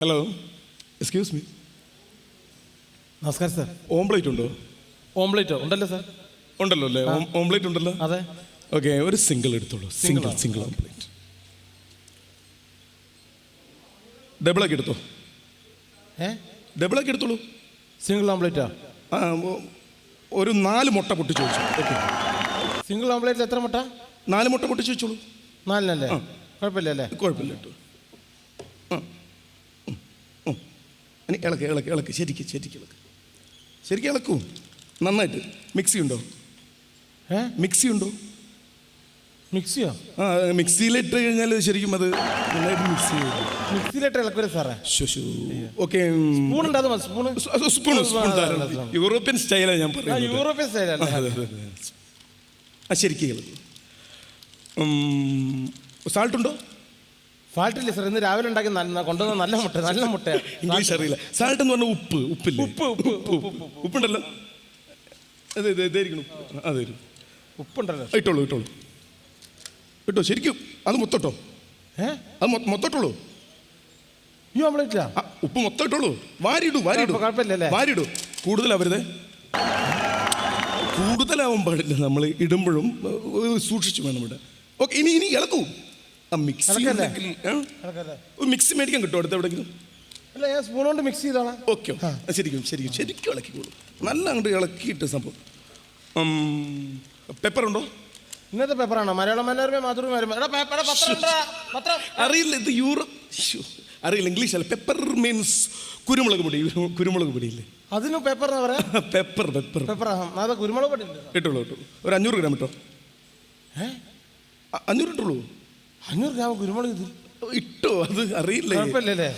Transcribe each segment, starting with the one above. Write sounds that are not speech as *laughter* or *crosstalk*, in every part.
Hello excuse me നമസ്കാരം sir. Omelette ഉണ്ടോ? ഓംപ്ലേറ്റോ ഉണ്ടല്ലോ സാർ. ഉണ്ടല്ലോ അല്ലേ? ഓംപ്ലേറ്റ് ഉണ്ടല്ലോ? അതെ. ഓക്കെ ഒരു സിംഗിൾ എടുത്തോളൂ. സിംഗിൾ സിംഗിൾ ഓംപ്ലേറ്റ് ഡബിളൊക്കെ എടുത്തോ? ഏ? ഡബിളൊക്കെ എടുത്തോളൂ. സിംഗിൾ ഓംപ്ലേറ്റാ ആ? ഒരു നാല് മുട്ട പൊട്ടി ചോദിച്ചു. ഓക്കെ സിംഗിൾ ഓംപ്ലേറ്റിൽ എത്ര മുട്ട? നാല് മുട്ട പൊട്ടി ചോദിച്ചോളൂ. നാലിനല്ലേ? കുഴപ്പമില്ല അല്ലേ? കുഴപ്പമില്ല കേട്ടോ. ഇനി ഇളക്ക് ഇളക്ക് ഇളക്ക്. ശരിക്ക് ശരിക്ക് ഇളക്ക്. ശരിക്കും ഇളക്കൂ. നന്നായിട്ട്. മിക്സി ഉണ്ടോ? ഏ? മിക്സി ഉണ്ടോ? മിക്സിയോ? ആ മിക്സിയിലിട്ട് കഴിഞ്ഞാൽ ശരിക്കും അത് നന്നായിട്ട് മിക്സ് ചെയ്യും. മിക്സിയിലിട്ട് ഇളക്കരുത് സാറേ. ശുശു ഓക്കെ സ്പൂൺ ഉണ്ട് അത് മതി സ്പൂൺ സ്പൂൺ സ്പൂൺ തരാം യൂറോപ്യൻ സ്റ്റൈലാണ് ഞാൻ ആ പറയുന്നത്. യൂറോപ്യൻ സ്റ്റൈലാണ് അല്ലേ? അതെ, അതെ, അതെ. ആ ശരിക്കും കേൾക്കും സാൾട്ട് ഉണ്ടോ? ഫാൾട്ടില്ല സാർ ഇന്ന് രാവിലെ ഉണ്ടാക്കി നല്ല- കൊണ്ടുവന്ന നല്ല മുട്ട നല്ല മുട്ട. ഇംഗ്ലീഷ് അറിയില്ല. സാൾട്ട് എന്ന് പറഞ്ഞാൽ ഉപ്പ് ഉപ്പില്ല? ഉപ്പ് ഉപ്പ് ഉപ്പ് ഉപ്പ് ഉപ്പുണ്ടല്ലോ. അതെ അതെ ഇതായിരിക്കണം. അതെ ഉപ്പുണ്ടല്ലോ. ഇട്ടോളൂ ഇട്ടോളൂ. ഇട്ടോ ശരിക്കും. അത് മൊത്തട്ടോ. ഏ? അത് മൊത്തട്ടോളൂ അയ്യോ ആ, ഉപ്പ് മൊത്തം ഇട്ടോളൂ. വാരിയിടൂ വാരിയിടൂ. കുഴപ്പ- കുഴപ്പമില്ലല്ലേ? വാരിയിടൂ. കൂടുതലാവരുതേ? കൂടുതലാവാൻ പാടില്ല. നമ്മൾ ഇടുമ്പോഴും സൂക്ഷിച്ചു വേണം ഇവിടെ. ഓക്കെ ഇനി ഇനി ഇളക്കൂ. മിക്സി? മിക്സി മേടിക്കാൻ കിട്ടും അടുത്ത് എവിടെയെങ്കിലും? അല്ല ഞാൻ സ്പൂൺ കൊണ്ട് മിക്സ് ചെയ്തോളാം ഓക്കെ. ശരിക്കും ശരിക്കും ശരിക്കും ഇളക്കിക്കോളൂ നല്ല അങ്ങോട്ട് ഇളക്കിയിട്ട് സംഭവം. പെപ്പർ ഉണ്ടോ? ഇന്നത്തെ പേപ്പറാണോ മലയാളം മനോരമ മാതൃഭൂമി അറിയില്ല ഇത് യൂറോപ്പ് അറിയില്ല ഇംഗ്ലീഷ് അല്ല. പെപ്പർ മീൻസ് കുരുമുളക് പൊടി. കുരുമുളക് പൊടിയില്ലേ? അതിന് പേപ്പർ എന്ന് പറയാ? പെപ്പർ പെപ്പർ പേപ്പർ കുരുമുളക് പൊടി ഇട്ടുള്ളൂ ഇട്ടോളൂ ഇട്ടോളൂ ഒരു അഞ്ഞൂറ് ഗ്രാം ഇട്ടോ? അഞ്ഞൂറ് ഇട്ടോളൂ അഞ്ഞൂറ് ഗ്രാം കുരുമുളക് ഇട്ടോ? അത് അറിയില്ലേ? കുഴപ്പമില്ലല്ലേ.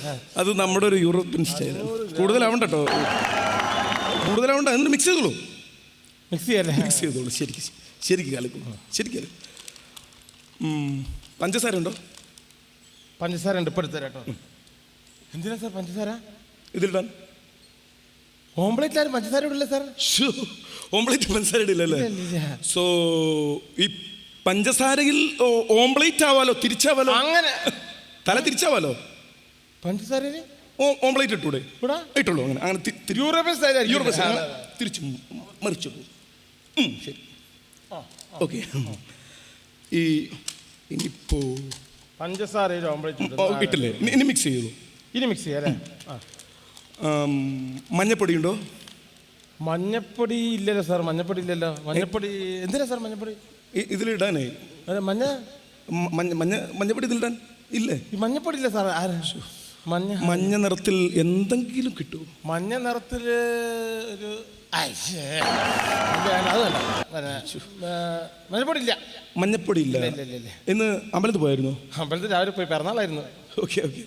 അത് നമ്മുടെ ഒരു യൂറോപ്യൻ സ്റ്റൈൽ. കൂടുതലാവണ്ട കേട്ടോ കൂടുതലാവണ്ട. എന്നിട്ട് മിക്സ് ചെയ്തോളൂ. മിക്സ് ചെയ്യാല്ലേ? മിക്സ് ചെയ്തോളൂ. ശരിക്കും ശരിക്കും കലക്കും. ശരിക്കും പഞ്ചസാര ഉണ്ടോ? പഞ്ചസാര ഉണ്ട്. ഇപ്പൊ എടുത്തരാം കേട്ടോ എന്തിനാ സാർ പഞ്ചസാര? ഇതിലിടാൻ. ഓംപ്ലേറ്റ് ആരും പഞ്ചസാര ഇടില്ല സാർ. ഓംപ്ലേറ്റ് പഞ്ചസാര ഇടില്ലല്ലേ. സോ ഈ പഞ്ചസാരയിൽ ഓംപ്ലേറ്റ് ആവാലോ തിരിച്ചാവാലോ? അങ്ങനെ. *laughs* തല തിരിച്ചാവാലോ? പഞ്ചസാര ഓംപ്ലേറ്റ് ഇട്ടൂടെ? ഇട്ടുള്ളൂ അങ്ങനെ അങ്ങനെ യൂറോപ്യൻ സ്റ്റൈൽ സ്റ്റൈൽ. തിരിച്ചു മറിച്ചു ശരി. ഓക്കെ. ഈ ഇനിയിപ്പോ പഞ്ചസാരയിൽ ഓംപ്ലേറ്റ് ഇട്ടില്ലേ? ഇനി- മിക്സ് ചെയ്തു ഇനി മിക്സ് ചെയ്യാം മഞ്ഞപ്പൊടി ഉണ്ടോ? മഞ്ഞപ്പൊടി ഇല്ലല്ലോ സാർ. മഞ്ഞപ്പൊടി ഇല്ലല്ലോ. മഞ്ഞപ്പൊടി എന്തിനാ സാർ മഞ്ഞപ്പൊടി? ഇതിലിടാനേ? മഞ്ഞ? മഞ്ഞ മഞ്ഞ മഞ്ഞപ്പൊടി ഇതിലിടാൻ? ഇല്ലേ? ഈ മഞ്ഞപ്പൊടി ഇല്ല സാർ ആരാ മഞ്ഞ. മഞ്ഞ നിറത്തിൽ എന്തെങ്കിലും കിട്ടും. മഞ്ഞ നിറത്തിൽ ഒരു. മഞ്ഞപ്പൊടിയില്ല വേണ്ട, അത് വേണ്ട. പിന്നെ, ഏ, മഞ്ഞപ്പൊടി ഇല്ല മഞ്ഞപ്പൊടി ഇല്ല ഇല്ല, ഇല്ല, ഇല്ല, ഇല്ല. ഇന്ന് അമ്പലത്തിൽ പോയായിരുന്നു? അമ്പലത്തിൽ രാവിലെ പോയി പിറന്നാളായിരുന്നു. Okay okay.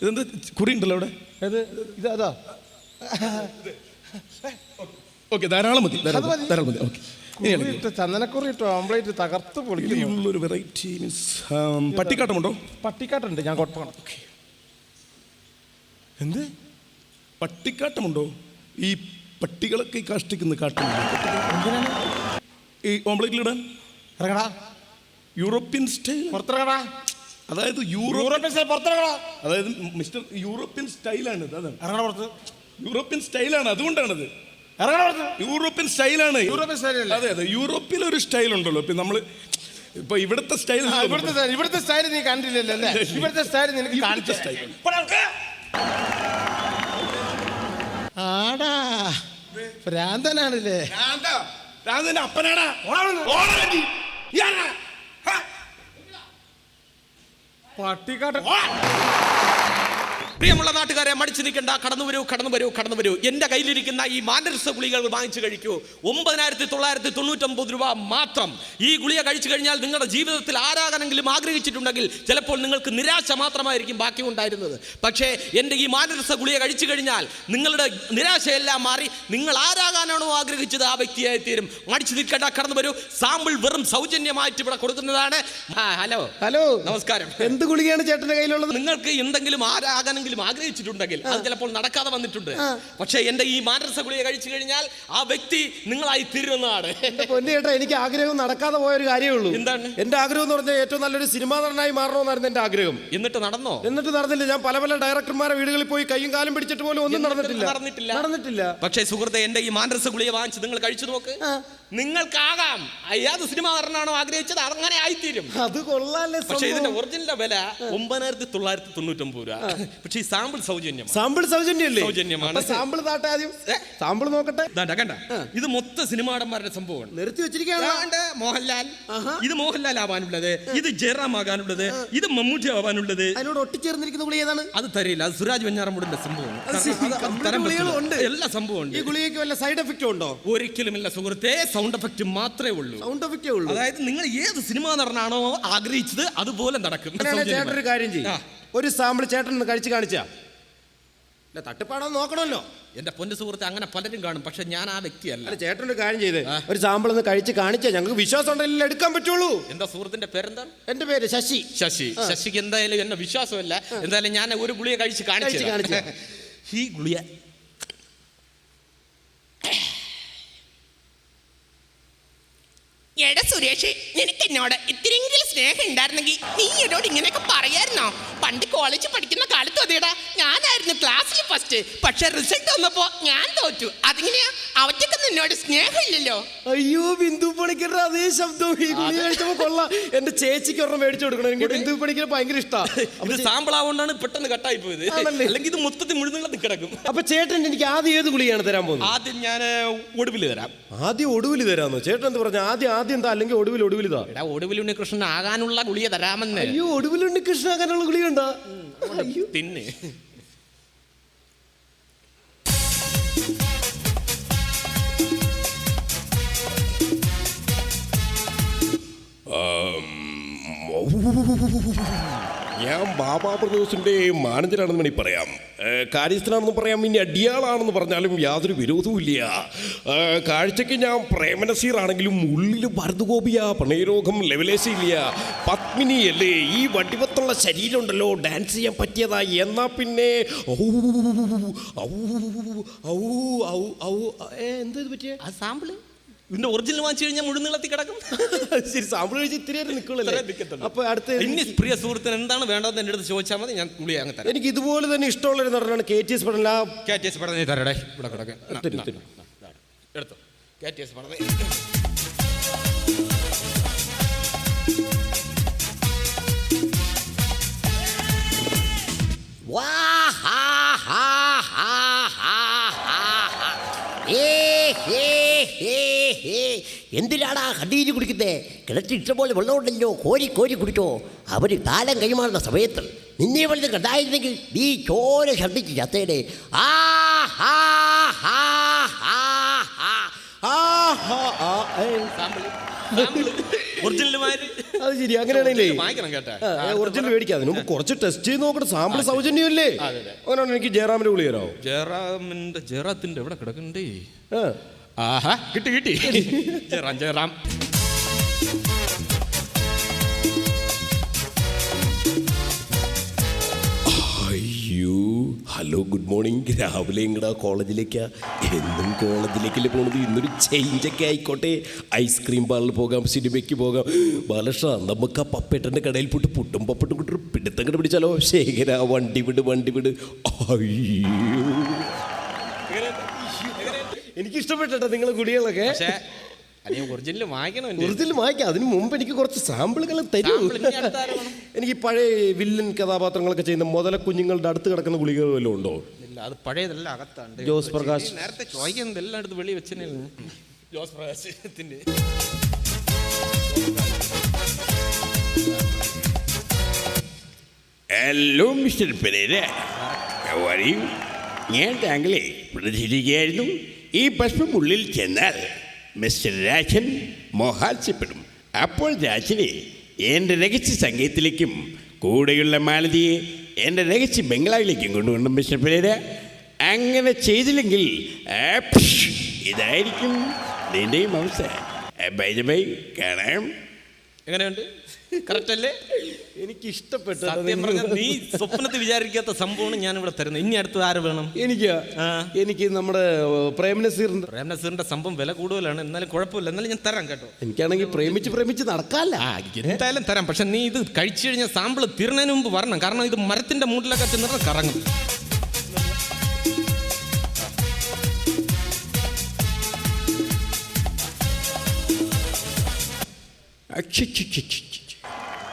ഇതെന്ത് കുറി ഉണ്ടല്ലോ അവിടെ? ഏത്? ഇത് അതാ? ഓക്കെ ധാരാളം മതി. ധാരാളം മതി. ഓക്കെ. ചന്ദനക്കുറി ഇട്ടോ ഓംപ്ലേറ്റ് തകർത്ത് പൊളിക്കുന്നു. ഇനിയുള്ളൊരു വെറൈറ്റി മീൻസ് പട്ടിക്കാട്ടമുണ്ടോ? പട്ടിക്കാട്ടുണ്ട് ഞാൻ കൊട്ടണം. എന്ത്? പട്ടിക്കാട്ടമുണ്ടോ? ഈ പട്ടികളൊക്കെ കാഷ്ടിക്കുന്ന എന്തിനാണ്? ഈ ഓംപ്ലേറ്റിലിടാൻ ഇറങ്ങടാ. യൂറോപ്യൻ സ്റ്റൈൽ പുറത്തിറങ്ങടാ. അതായത് യൂറോ യൂറോപ്യൻ സ്റ്റൈൽ പുറത്തിറങ്ങടാ. അതായത് മിസ്റ്റർ യൂറോപ്യൻ സ്റ്റൈലാണ് അതാണ്. ഇറങ്ങണ പുറത്ത്. യൂറോപ്യൻ സ്റ്റൈലാണ് അതുകൊണ്ടാണത്. യൂറോപ്യൻ സ്റ്റൈലാണ്. യൂറോപ്യൻ സ്റ്റൈൽ അതെ അതെ. യൂറോപ്പിൽ ഒരു സ്റ്റൈൽ ഉണ്ടല്ലോ ഇപ്പൊ നമ്മൾ ഇപ്പൊ ഇവിടുത്തെ സ്റ്റൈൽ ഇവിടുത്തെ style- ഇവിടുത്തെ സ്റ്റൈൽ നീ കണ്ടില്ലല്ലോ അല്ലേ? ഇവിടുത്തെ സ്റ്റൈൽ നിനക്ക് കാണിച്ച സ്റ്റൈൽ. ആടാ ഭ്രാന്തനാണല്ലേ? ഭ്രാന്തന്റെ അപ്പനാടാ. പട്ടിക്കാട്ട പ്രിയമുള്ള നാട്ടുകാരെ മടിച്ചു നിൽക്കണ്ട. കടന്നു വരൂ കടന്നു വരൂ കടന്നു വരൂ. എന്റെ കയ്യിലിരിക്കുന്ന ഈ മാനരസ ഗുളികൾ വാങ്ങിച്ചു കഴിക്കൂ. ഒമ്പതിനായിരത്തി തൊള്ളായിരത്തി തൊണ്ണൂറ്റൊമ്പത് രൂപ മാത്രം. ഈ ഗുളിക കഴിച്ചു കഴിഞ്ഞാൽ നിങ്ങളുടെ ജീവിതത്തിൽ ആരാകനെങ്കിലും ആഗ്രഹിച്ചിട്ടുണ്ടെങ്കിൽ ചിലപ്പോൾ നിങ്ങൾക്ക് നിരാശ മാത്രമായിരിക്കും ബാക്കി ഉണ്ടായിരുന്നത് പക്ഷേ എന്റെ ഈ മാനരസ ഗുളിക കഴിച്ചു കഴിഞ്ഞാൽ നിങ്ങളുടെ നിരാശയെല്ലാം മാറി നിങ്ങൾ ആരാകാനാണോ ആഗ്രഹിച്ചത് ആ വ്യക്തിയായി തീരും മടിച്ചു നിൽക്കണ്ട കടന്നു വരൂ. സാമ്പിൾ വെറും സൗജന്യമായിട്ട് ഇവിടെ കൊടുക്കുന്നതാണ്. ഹലോ. ഹലോ. നമസ്കാരം. എന്ത് ഗുളികയാണ് ചേട്ടന്റെ കയ്യിലുള്ളത്? നിങ്ങൾക്ക് എന്തെങ്കിലും ആരാകണമെങ്കിൽ ആരെങ്കിലും ആഗ്രഹിച്ചിട്ടുണ്ടെങ്കിൽ അത് ചിലപ്പോൾ നടക്കാതെ വന്നിട്ടുണ്ട്. പക്ഷേ എന്റെ ഈ മാനസ ഗുളിക കഴിച്ചു കഴിഞ്ഞാൽ ആ വ്യക്തി നിങ്ങളായി തീരുന്നതാണ് എന്റെ പൊന്നു എനിക്ക് ആഗ്രഹം നടക്കാതെ പോയ ഒരു കാര്യമേ ഉള്ളൂ. എന്താണ്? എന്റെ ആഗ്രഹം എന്ന് പറഞ്ഞാൽ ഏറ്റവും നല്ലൊരു സിനിമാ നടനായി മാറണമെന്നായിരുന്നു എന്റെ ആഗ്രഹം. എന്നിട്ട് നടന്നോ? എന്നിട്ട് നടന്നില്ല. ഞാൻ പല പല ഡയറക്ടർമാരെ വീടുകളിൽ പോയി കൈയും കാലും പിടിച്ചിട്ട് പോലും ഒന്നും നടന്നിട്ടില്ല. നടന്നിട്ടില്ല. നടന്നിട്ടില്ല. പക്ഷേ സുഹൃത്തെ എന്റെ ഈ മാനസ ഗുളിക വാങ്ങിച്ച് നിങ്ങൾ കഴിച്ചു നോക്ക്. നിങ്ങൾക്കാകാം. ഏത് സിനിമ നടനാണോ ആഗ്രഹിച്ചത്? അങ്ങനെ ആയിത്തീരും. അത് കൊള്ളാല്ലേ പക്ഷേ ഇതിന്റെ ഒറിജിനലിന്റെ ഒറിജിനൽ വില ഒമ്പതിനായിരത്തി തൊള്ളായിരത്തി തൊണ്ണൂറ്റൊമ്പത് രൂപ. പക്ഷേ ഈ സാമ്പിൾ സൗജന്യം സാമ്പിൾ സൗജന്യല്ലേ സൗജന്യമാണ്. സാമ്പിൾ താട്ടെ ആദ്യം. സാമ്പിൾ നോക്കട്ടെ. കണ്ട. ഇത് മൊത്ത സിനിമാടന്മാരുടെ സംഭവമാണ്. നിർത്തി വെച്ചിരിക്കുകയാണ്. മോഹൻലാൽ. ഇത് മോഹൻലാൽ ആവാനുള്ളത് ഇത് ജയറാം ആകാനുള്ളത് ഇത് മമ്മൂട്ടി ആവാനുള്ളത് അതിനോട് ഒട്ടിച്ചേർന്നിരിക്കുന്ന ഗുളി ഏതാണ്? അത് തരില്ല അത് സുരാജ് വെഞ്ഞാറമൂടിന്റെ സംഭവമാണ്. എല്ലാ സംഭവം ഈ ഉണ്ട് ഗുളികയ്ക്ക് വല്ല സൈഡ് എഫക്റ്റും ഉണ്ടോ? ഒരിക്കലുമില്ല സുഹൃത്തെ. സൗണ്ട് എഫക്റ്റ് മാത്രമേ ഉള്ളൂ. സൗണ്ട് എഫക്റ്റേ ഉള്ളൂ. അതായത് നിങ്ങൾ ഏത് സിനിമ നടനാണോ ആഗ്രഹിച്ചത് അതുപോലെ നടക്കും. ചേട്ടൻ ഒരു കാര്യം. ചെയ്യും. ഒരു സാമ്പിൾ ചേട്ടൻ കഴിച്ച് കാണിച്ചാ. അല്ല തട്ടിപ്പാടോ നോക്കണമല്ലോ. എന്റെ പൊന്നു സുഹൃത്ത് അങ്ങനെ പലരും കാണും പക്ഷെ ഞാൻ ആ വ്യക്തിയല്ല. ചേട്ടൻ ഒരു കാര്യം ചെയ്ത് ഒരു സാമ്പിൾ ഒന്ന് കഴിച്ച് കാണിച്ചാ ഞങ്ങൾക്ക് വിശ്വാസം ഉണ്ടെങ്കിൽ എടുക്കാൻ പറ്റുള്ളൂ. എന്താ സുഹൃത്തിന്റെ പേരെന്താണ് എന്റെ പേര് ശശി. ശശി. ശശിക്ക് എന്തായാലും എന്നെ വിശ്വാസമല്ല. എന്തായാലും ഞാൻ ഒരു ഗുളിയെ കഴിച്ച് കാണിച്ചു കാണിച്ചു. *laughs* ഈ ഗുളിക എടാ സുരേഷ് നിനക്ക് എന്നോട് ഇത്തിരിയെങ്കിലും സ്നേഹം ഉണ്ടായിരുന്നെങ്കിൽ നീ എന്നോട് ഇങ്ങനെയൊക്കെ പറയായിരുന്നോ? പണ്ട് കോളേജിൽ പഠിക്കുന്ന കാലത്ത് അതേടാ. ഞാനായിരുന്നു ക്ലാസ്സിൽ ഫസ്റ്റ് പക്ഷെ റിസൾട്ട് വന്നപ്പോ ഞാൻ തോറ്റു. അതിങ്ങനെയാ? അവറ്റക്ക് നിന്നോട് സ്നേഹമില്ലല്ലോ. അയ്യോ ബിന്ദു പണിക്കരുടെ അതേ ശബ്ദം ഈ ഗുളിക കഴിച്ചപ്പോ കൊള്ളാം. എന്റെ ചേച്ചിക്ക് ഒരെണ്ണം മേടിച്ചു കൊടുക്കണം. എനിക്ക് ബിന്ദു പണിക്കർ ഭയങ്കര ഇഷ്ടമാണ് സാമ്പിളാവുകൊണ്ടാണ് സാമ്പിൾ ആവുകൊണ്ടാണ് പെട്ടെന്ന് കട്ടായി പോയത് ആണല്ലേ? അല്ലെങ്കിൽ ഇത് മൊത്തത്തിൽ മുഴുവൻ കിടക്കും. അപ്പൊ ചേട്ടൻ എനിക്ക് ആദ്യം ഏത് ഗുളിയാണ് തരാൻ പോകുന്നത്? ആദ്യം ഞാൻ ഒടുവിൽ തരാം. ആദ്യം ഒടുവിൽ തരാന്ന്? ചേട്ടൻ എന്ത് പറഞ്ഞു? ആദ്യം ആദ്യം എന്താ? അല്ലെങ്കിൽ ഒടുവിൽ ഒടുവിൽ ഇതാ. എടാ ഒടുവിൽ ഉണ്ണികൃഷ്ണൻ ആകാനുള്ള ഗുളിയ തരാമെന്ന്. അയ്യോ ഒടുവിലുണ്ട് കൃഷ്ണാകാനുള്ള ഗുളിക ഉണ്ടാ? അയ്യോ. തിന്ന്. ഞാൻ ബാബാ ബ്രദേഴ്സിന്റെ മാനേജറാണെന്ന് വേണമെങ്കിൽ പറയാം. കാര്യസ്ഥനാണെന്ന് പറയാം ഇനി അടിയാളാണെന്ന് പറഞ്ഞാലും യാതൊരു വിരോധവും ഇല്ല. കാഴ്ചയ്ക്ക് ഞാൻ പ്രേമനസീറാണെങ്കിലും ഉള്ളിൽ ഭരതഗോപിയ പ്രണയരോഗം ലെവലേശയില്ല പത്മിനി അല്ലേ ഈ വടിവത്തുള്ള ശരീരം ഉണ്ടല്ലോ ഡാൻസ് ചെയ്യാൻ പറ്റിയതാ എന്നാ പിന്നെ? എന്താ പറ്റിയ? സാമ്പിൾ? ഇതിന്റെ ഒറിജിനൽ വാങ്ങിച്ചു കഴിഞ്ഞാൽ മുഴുനീളത്തിൽ കിടക്കും. *laughs* ശരി സാമ്പിൾ കഴിച്ച് ഇത്തിരി നിൽക്കുള്ളൂ അപ്പൊ അടുത്ത ഇനി പ്രിയ സുഹൃത്തിന് എന്താണ് വേണ്ടതെന്ന് എന്റെ അടുത്ത് ചോദിച്ചാൽ മതി ഞാൻ ഗുളിക അങ്ങ് തരാം. എനിക്ക് ഇതുപോലെ തന്നെ ഇഷ്ടമുള്ള ഒരു നടനാണ് കെ ടി എസ് പടല കെ ടി എസ് പടനെ തരടേ ഇവിടെ കിടക്കെ. എടുത്തു. കെ ടി എസ് പടനെ എന്തിനാടാ കണ്ണീര് കുടിക്കുന്നേ? കിണറ്റിൽ ഇഷ്ടംപോലെ വെള്ളമുണ്ടല്ലോ കോരി കോരി കുടിച്ചോ. അവർ കാലം കൈമാറുന്ന സമയത്ത് നിന്നെ വലുത് കണ്ടായിരുന്നെങ്കിൽ നീ ചോര ശബ്ദിച്ച് ചത്തേടെ ആ ഹാ ഹാ ഹാ ഹാ അത് ശരി കേട്ടാ. ഒറിജിനൽ മേടിക്കാം അതിന് കുറച്ച് ടെസ്റ്റ് ചെയ്ത് നോക്കട്ടെ. സാമ്പിൾ സൗജന്യമല്ലേ? അങ്ങനെയാണ് എനിക്ക് ജയറാമിന്റെ ഗുളി തരാമോ ജയറാമിന്റെ ജയറാത്തിന്റെ എവിടെ കിടക്കണ്ടേ. ആഹാ കിട്ടി കിട്ടി. *laughs* ജയറാം ജയറാം. അയ്യോ ഹലോ ഗുഡ് മോർണിംഗ്. രാവിലെ ഇങ്ങടാ കോളേജിലേക്കാ? എന്നും കോളേജിലേക്കല്ലേ പോണത്? ഇന്നൊരു ചേഞ്ചൊക്കെ ആയിക്കോട്ടെ. ഐസ്ക്രീം പാർലറിൽ പോകാം സിനിമയ്ക്ക് പോകാം. ബാലകൃഷ്ണ നമുക്ക് ആ പപ്പേട്ടന്റെ കടയിൽ പോയിട്ട് പുട്ടും പപ്പട്ടും കിട്ടും പിടുത്തം കണ്ട് പിടിച്ചാലോ ശേഖര വണ്ടി വിട് വണ്ടി വിട്. അയ്യോ. എനിക്ക് ഇഷ്ടപ്പെട്ടോ നിങ്ങളെ ഗുളികളൊക്കെ പക്ഷേ ഒറിജിനൽ വാങ്ങിക്കണം. ഒറിജിനൽ വാങ്ങിക്കാം. അതിന് മുമ്പ് എനിക്ക് കുറച്ച് സാമ്പിളുകൾ തരും. *laughs* എനിക്ക് പഴയ വില്ലൻ കഥാപാത്രങ്ങളൊക്കെ ചെയ്യുന്ന മുതല കുഞ്ഞുങ്ങളുടെ അടുത്ത് കിടക്കുന്ന ഗുളികൾ വല്ലതും ഉണ്ടോ? ഇല്ല അത് പഴയതല്ല അകത്താണ് ജോസ് പ്രകാശ്. നേരത്തെ ചോദിക്കുന്നത് എല്ലാം എടുത്ത് വെളി വെച്ചേ ജോസ് പ്രകാശത്തിന്റെ. ഹലോ മിസ്റ്റർ പെരേര ഞാൻ താങ്കളെ പ്രതികരിക്കുകയായിരുന്നു. ഈ ഭസ്മം ഉള്ളിൽ ചെന്നാൽ മിസ്റ്റർ രാജൻ മോഹാത്സ്യപ്പെടും. അപ്പോൾ രാജനെ എന്റെ രഹസ്യ സംഗീതത്തിലേക്കും കൂടെയുള്ള മാലതിയെ എന്റെ രഹസ്യ ബംഗ്ലാവിലേക്കും കൊണ്ടുവരണം മിസ്റ്റർ പെരേര. അങ്ങനെ ചെയ്തില്ലെങ്കിൽ ഇതായിരിക്കും നിന്റെയും അവസ്ഥ. ബൈ ബൈ കാണാം. എങ്ങനെയുണ്ട്? കറക്റ്റ് അല്ലേ? എനിക്ക് ഇഷ്ടപ്പെട്ടു സത്യം പറഞ്ഞാൽ നീ സ്വപ്നത്തിൽ വിചാരിക്കാത്ത സംഭവമാണ് ഞാൻ ഇവിടെ തരുന്നത്. ഇനി അടുത്തത് ആര് വേണം? എനിക്ക് എനിക്ക് നമ്മുടെ പ്രേമനസീറിന്റെ പ്രേം നസീറിന്റെ പ്രേം നസീറിന്റെ സംഭവം വില കൂടുതലാണ്. എന്നാലും കുഴപ്പമില്ല. എന്നാലും ഞാൻ തരാം കേട്ടോ. എനിക്കാണെങ്കിൽ പ്രേമിച്ച് പ്രേമിച്ച് നടക്കാല്ല. എന്തായാലും തരാം. പക്ഷെ നീ ഇത് കഴിച്ചു കഴിഞ്ഞാൽ സാമ്പിൾ തീർന്നതിന് മുമ്പ് വരണം. കാരണം ഇത് മരത്തിന്റെ മൂട്ടിലൊക്കെ ചെന്നിട്ട് കറങ്ങും.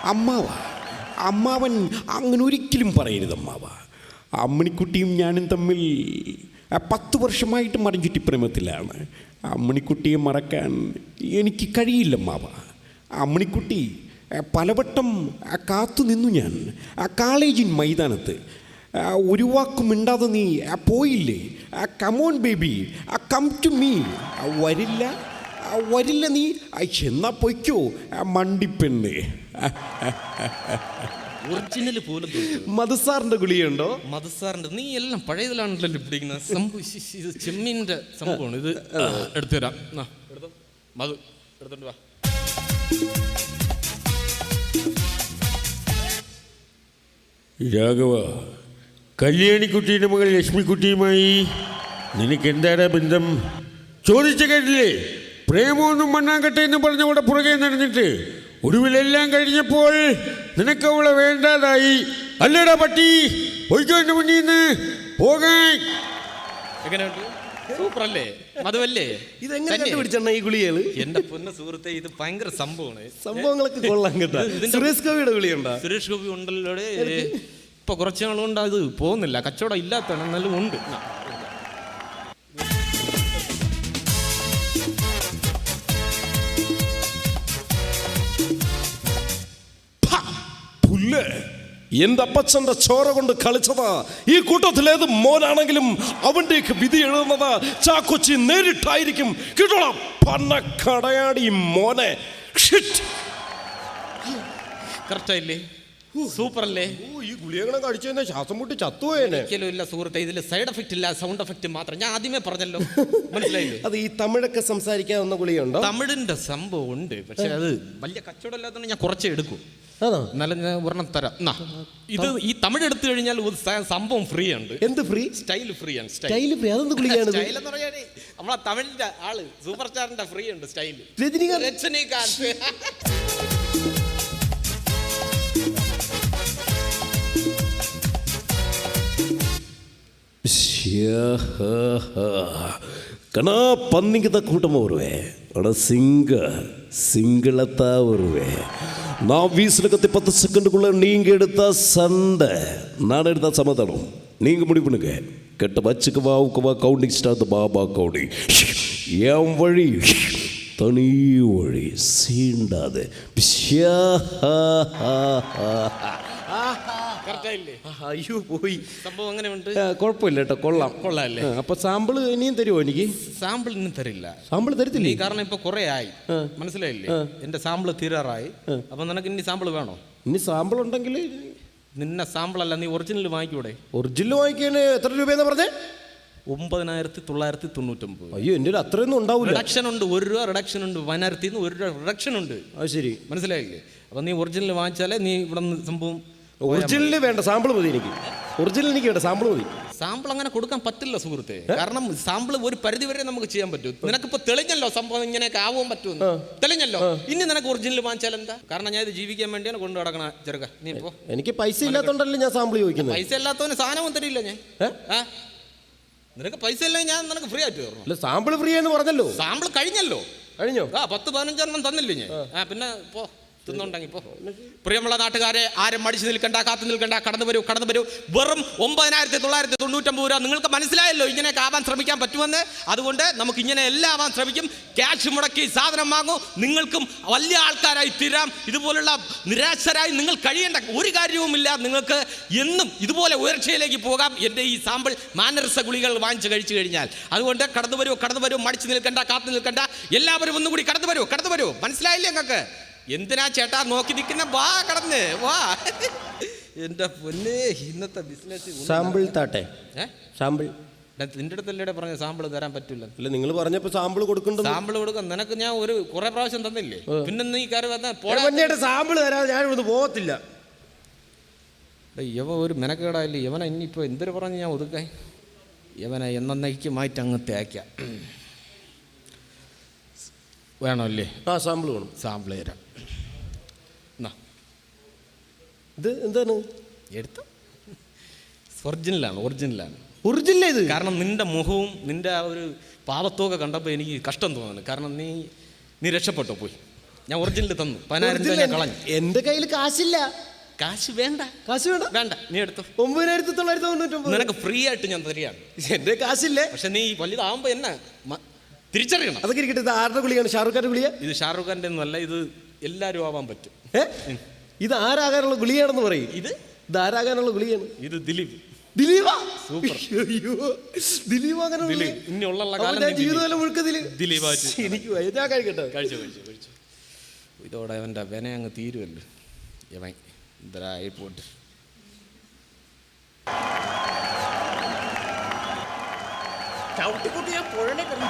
അമ്മാവ. അമ്മാവൻ അങ്ങനെ ഒരിക്കലും പറയരുത് അമ്മാവ. അമ്മണിക്കുട്ടിയും ഞാനും തമ്മിൽ പത്ത് വർഷമായിട്ട് മറിഞ്ചുറ്റി പ്രേമത്തിലാണ്. അമ്മണിക്കുട്ടിയെ മറക്കാൻ എനിക്ക് കഴിയില്ല അമ്മാവ. അമ്മണിക്കുട്ടി പലവട്ടം കാത്തു നിന്നു ഞാൻ. കോളേജിൻ മൈതാനത്ത്. ഒരു വാക്കും മിണ്ടാതെ നീ പോയില്ലേ? Come on baby come to me വരില്ല. വരില്ല നീ. എന്നാ പൊയ്ക്കോ. ആ, മണ്ടിപ്പെണ്ണ്. ഒറിജിനൽ പോലും. മധുസാറിന്റെ ഗുളിയുണ്ടോ മധുസാറിന്റെ നീ എല്ലാം പഴയതിലാണല്ലോ പിടിക്കുന്നത്. സംഭവം ഇത് ചെമ്മീന്റെ സംഭവമാണ്. ഇത് എടുത്തു തരാം. എടുത്തോ. മധു എടുത്തോണ്ട് വാ. രാഘവ കല്യാണിക്കുട്ടിയുടെ മകൾ ലക്ഷ്മിക്കുട്ടിയുമായി നിനക്ക് എന്താണ് ബന്ധം? ചോദിച്ച കേട്ടില്ലേ? പ്രേമമൊന്നും മണ്ണാങ്കട്ടെ എന്ന് പറഞ്ഞവിടെ പുറകെ നടന്നിട്ട് ഒടുവിലെല്ലാം കഴിഞ്ഞപ്പോൾ നിനക്ക് അവളെ വേണ്ടാതായി. അല്ലടാ പട്ടി പൊയ്ക്കോ എന്റെ മുന്നിൽ നിന്ന്. പോകാൻ എങ്ങനെയുണ്ട്? സൂപ്പർ അല്ലേ മധുവല്ലേ? ഇതെങ്ങനെ തന്നെ? കണ്ടുപിടിച്ചെണ്ണ ഈ ഗുളികൾ എന്റെ പൊന്ന സുഹൃത്തെ ഇത് ഭയങ്കര സംഭവമാണ്. സംഭവങ്ങളൊക്കെ കൊള്ളാം കേട്ടോ. സുരേഷ് ഗോപിയുടെ ഗുളിയുണ്ടോ സുരേഷ് ഗോപി ഉണ്ടല്ലോ ഇപ്പൊ കുറച്ച് നാളുകൊണ്ട് അത് പോകുന്നില്ല. കച്ചവടം ഇല്ലാത്തതാണ് എന്നാലും ഉണ്ട്. എന്റെ അപ്പച്ചന്റെ ചോര കൊണ്ട് കളിച്ചതാ. ഈ കൂട്ടത്തിലേത് മോനാണെങ്കിലും അവന്റെയൊക്കെ വിധി എഴുതുന്നത് ചാക്കൊച്ചി നേരിട്ടായിരിക്കും. കിട്ടണം പന്ന കടയാടി മോനെ ഷിറ്റ്. സൂപ്പറല്ലേ? ഓ, ഈ ഗുളികകളെ കഴിച്ചു ശ്വാസം മുട്ടി ചത്തുപോയേനെ ഒരിക്കലും ഇല്ല സുഹൃത്തെ ഇതിൽ സൈഡ് എഫക്റ്റ് ഇല്ല സൗണ്ട് എഫക്റ്റ് മാത്രം. ഞാൻ ആദ്യമേ പറഞ്ഞല്ലോ. മനസ്സിലായില്ലേ? അത് ഈ തമിഴൊക്കെ സംസാരിക്കാവുന്ന ഗുളിയുണ്ടോ തമിഴിന്റെ സംഭവം ഉണ്ട്. പക്ഷെ അത് വലിയ കച്ചവടം ഇല്ലാത്തതുകൊണ്ട് ഞാൻ കുറച്ചേ എടുക്കും. എന്നാലും ഞാൻ ഒരെണ്ണം തരാം. എന്നാ. ഇത് ഈ തമിഴ് എടുത്തു കഴിഞ്ഞാൽ ഒരു സ- സംഭവം ഫ്രീ ഉണ്ട് എന്ത് ഫ്രീ? സ്റ്റൈൽ ഫ്രീ ആണ് സ്റ്റൈൽ സ്റ്റൈൽ ഫ്രീ. അതെന്ത് ഗുളികയാണ് സ്റ്റൈൽ എന്ന് പറയാനേ നമ്മളെ തമിഴിന്റെ ആൾ സൂപ്പർ സ്റ്റാറിന്റെ ഫ്രീ ഉണ്ട് സ്റ്റൈൽ രജനികാന്ത്. രജനീകാന്ത്. கணா பன்னிக்கு தான் கூட்டமாக வருவேன் ஆனால் சிங்க சிங்களத்தான் வருவேன் நான் வீசில் கத்தி பத்து செகண்டுக்குள்ளே நீங்கள் எடுத்தால் சண்டை நான் எடுத்தால் சமாதானம் நீங்கள் முடிவு பண்ணுங்க கெட்ட வச்சுக்குவா உக்குவா கவுண்டிங் ஸ்டார்ட் பாபா கவுண்டிங் என் வழி தனி வழி சீண்டாது பிஷா അയ്യോ പോയി. സംഭവം എങ്ങനെയുണ്ട് ആ, കുഴപ്പമില്ല കേട്ടോ കൊള്ളാം. കൊള്ളാല്ലേ അപ്പൊ സാമ്പിൾ ഇനിയും തരുമോ എനിക്ക്? സാമ്പിൾ ഇന്നും തരില്ല. സാമ്പിൾ തരത്തില്ലേ? ഈ കാരണം ഇപ്പൊ കുറെ ആയി. മനസ്സിലായില്ലേ? എന്റെ സാമ്പിൾ തീരാറായി. അപ്പൊ നിനക്ക് ഇനി സാമ്പിൾ വേണോ? ഇനി സാമ്പിൾ ഉണ്ടെങ്കിൽ നിന്നെ സാമ്പിൾ അല്ല നീ ഒറിജിനൽ വാങ്ങിക്കൂടെ? ഒറിജിനൽ വാങ്ങിക്കാൻ എത്ര രൂപയെന്ന് പറഞ്ഞേ? ഒമ്പതിനായിരത്തി തൊള്ളായിരത്തി തൊണ്ണൂറ്റൊമ്പത്. അയ്യോ എന്റെ അത്രയൊന്നും ഉണ്ടാവില്ല റിഡക്ഷൻ ഉണ്ട് ഒരു രൂപ റിഡക്ഷൻ ഉണ്ട് പതിനായിരത്തി നിന്ന് ഒരു രൂപ റിഡക്ഷൻ ഉണ്ട്. അത് ശരി. മനസ്സിലായില്ലേ? അപ്പൊ നീ ഒറിജിനൽ വാങ്ങിച്ചാലേ നീ ഇവിടെ നിന്ന് സംഭവം ഒറിജിനൽ വേണ്ട സാമ്പിൾ മതി എനിക്ക്. ഒറിജിനൽ എനിക്ക് വേണ്ട സാമ്പിൾ മതി. സാമ്പിൾ അങ്ങനെ കൊടുക്കാൻ പറ്റില്ല സുഹൃത്തെ. കാരണം സാമ്പിൾ ഒരു പരിധി വരെ നമുക്ക് ചെയ്യാൻ പറ്റും. നിനക്കിപ്പോ തെളിഞ്ഞല്ലോ സംഭവം ഇങ്ങനെയൊക്കെ ആവാൻ പറ്റുമെന്ന്. തെളിഞ്ഞല്ലോ. ഇനി നിനക്ക് ഒറിജിനൽ വാങ്ങിച്ചാൽ എന്താ? കാരണം ഞാൻ ഇത് ജീവിക്കാൻ വേണ്ടിയാണ് കൊണ്ടു നടക്കണ ചെറുക്ക നീ പോ. എനിക്ക് പൈസ ഇല്ലാത്തോണ്ടല്ലേ ഞാൻ സാമ്പിൾ ചോദിക്കുന്നത്. പൈസ ഇല്ലാത്തവന് സാധനവും തരില്ല ഞാൻ. നിനക്ക് പൈസ ഇല്ലെങ്കിൽ ഞാൻ നിനക്ക് ഫ്രീ ആയിട്ട് തരണം സാമ്പിൾ ഫ്രീ എന്ന് പറഞ്ഞല്ലോ. സാമ്പിൾ കഴിഞ്ഞല്ലോ. കഴിഞ്ഞോ? ആ പത്ത് പതിനഞ്ചെണ്ണം തന്നില്ലേ ഞാൻ? ആ പിന്നെ പോ. തിന്നുണ്ടെങ്കിൽ ഇപ്പോൾ പ്രിയമുള്ള നാട്ടുകാരെ ആരും മടിച്ചു നിൽക്കണ്ട കാത്തു നിൽക്കണ്ട. കടന്നു വരൂ കടന്നു വരൂ. വെറും ഒമ്പതിനായിരത്തി തൊള്ളായിരത്തി തൊണ്ണൂറ്റമ്പത് രൂപ. നിങ്ങൾക്ക് മനസ്സിലായല്ലോ ഇങ്ങനെയൊക്കെ ആവാൻ ശ്രമിക്കാൻ പറ്റുമെന്ന്. അതുകൊണ്ട് നമുക്ക് ഇങ്ങനെ എല്ലാം ആവാൻ ശ്രമിക്കും. ക്യാഷ് മുടക്കി സാധനം വാങ്ങും. നിങ്ങൾക്കും വലിയ ആൾക്കാരായി തീരാം. ഇതുപോലുള്ള നിരാശരായി നിങ്ങൾ കഴിയേണ്ട ഒരു കാര്യവുമില്ല. നിങ്ങൾക്ക് എന്നും ഇതുപോലെ ഉയർച്ചയിലേക്ക് പോകാം. എന്റെ ഈ സാമ്പിൾ മാനരസ ഗുളികൾ വാങ്ങിച്ച് കഴിച്ചു കഴിഞ്ഞാൽ. അതുകൊണ്ട് കടന്നു വരൂ കടന്നു വരൂ. മടിച്ചു നിൽക്കണ്ട കാത്തു നിൽക്കണ്ട. എല്ലാവരും ഒന്നുകൂടി കടന്നു വരൂ കടന്നു വരൂ. മനസ്സിലായില്ലേ നിങ്ങൾക്ക് എന്തിനാ ചേട്ടാ നോക്കി നിൽക്കുന്ന? വാ കടന്ന് വാ. എന്റെ പൊന്നെ ഇന്നത്തെ ബിസിനസ് സാമ്പിൾ താട്ടെ. സാമ്പിൾ. നിന്റെ അടുത്തല്ലേ പറഞ്ഞ സാമ്പിൾ തരാൻ പറ്റില്ല. അല്ല നിങ്ങൾ പറഞ്ഞപ്പോ സാമ്പിൾ കൊടുക്കണ്ട സാമ്പിൾ കൊടുക്കാം നിനക്ക് ഞാൻ ഒരു കുറെ പ്രാവശ്യം തന്നില്ലേ? പിന്നെ നീ കയറി വന്നാ പോടാ പൊന്നിയേട്ട സാമ്പിൾ തരാതെ ഞാൻ ഇവിടുന്ന് പോകത്തില്ല. യവ ഒരു മെനക്കേടായില്ലേ? യവന ഇനിയിപ്പോൾ എന്തൊരു പറഞ്ഞ് ഞാൻ ഒതുക്കാൻ? എന്നേക്ക് മാറ്റി അങ്ങ് തേക്കാം. വേണമല്ലേ ആ സാമ്പിൾ വേണം. സാമ്പിൾ തരാം എന്നാ ഇത് എന്താണ്? എടുത്ത. ഒറിജിനലാണ് ഒറിജിനലാണ്. ഒറിജിനൽ ഇത്? കാരണം നിന്റെ മുഖവും നിന്റെ ആ ഒരു പാവത്തൊക്കെ കണ്ടപ്പോൾ എനിക്ക് കഷ്ടം തോന്നുന്നു. കാരണം നീ നീ രക്ഷപ്പെട്ടോ പോയി. ഞാൻ ഒറിജിനൽ തന്നു. പതിനായിരം രൂപ ഞാൻ കളഞ്ഞു. എന്റെ കയ്യിൽ കാശില്ല. കാശ് വേണ്ട. കാശ് വേണ്ട. വേണ്ട. നീ എടുത്തു. ഒമ്പതിനായിരത്തി തൊള്ളായിരത്തി തൊണ്ണൂറ്റൊമ്പത്. നിനക്ക് ഫ്രീ ആയിട്ട് ഞാൻ തരികയാണ്. എന്റെ കാശില്ലേ. പക്ഷെ നീ വലുതാവുമ്പോ എന്നെ? തിരിച്ചറിയണം. അതൊക്കെ ഇരിക്കട്ടെ. ഇത് ആരുടെ ഗുളിയാണ് ഷാറുഖ് ഖാന്റെ ഗുളിയ ഇത് ഷാറുഖ് ഒന്നല്ല ഇത് എല്ലാവരും ആവാൻ പറ്റും. ഏ? ഇത് ആരാകാനുള്ള ഗുളിയാണെന്ന് പറയും. ഇത്? ഇത് ആരാകാനുള്ള ഗുളിയാണ് ഇത് ദിലീപ്. ദിലീപ? സൂപ്പർ. അയ്യോ ദിലീപ് അങ്ങനെ ദിലീപ്. ജീവിതകാലം മുഴുക്ക ദിലീപ്. എനിക്ക് വയ്യ. ഞാൻ കഴിക്കട്ടെ. കഴിച്ചു കഴിച്ചു കഴിച്ചു. ഇതോടെ അവന്റെ വിന അങ്ങ് തീരുമല്ലോ ഇവൻ എന്തരായി പോട്ട്. ചവിട്ടിക്കുട്ടി ഞാൻ പുഴനെ കിടന്നു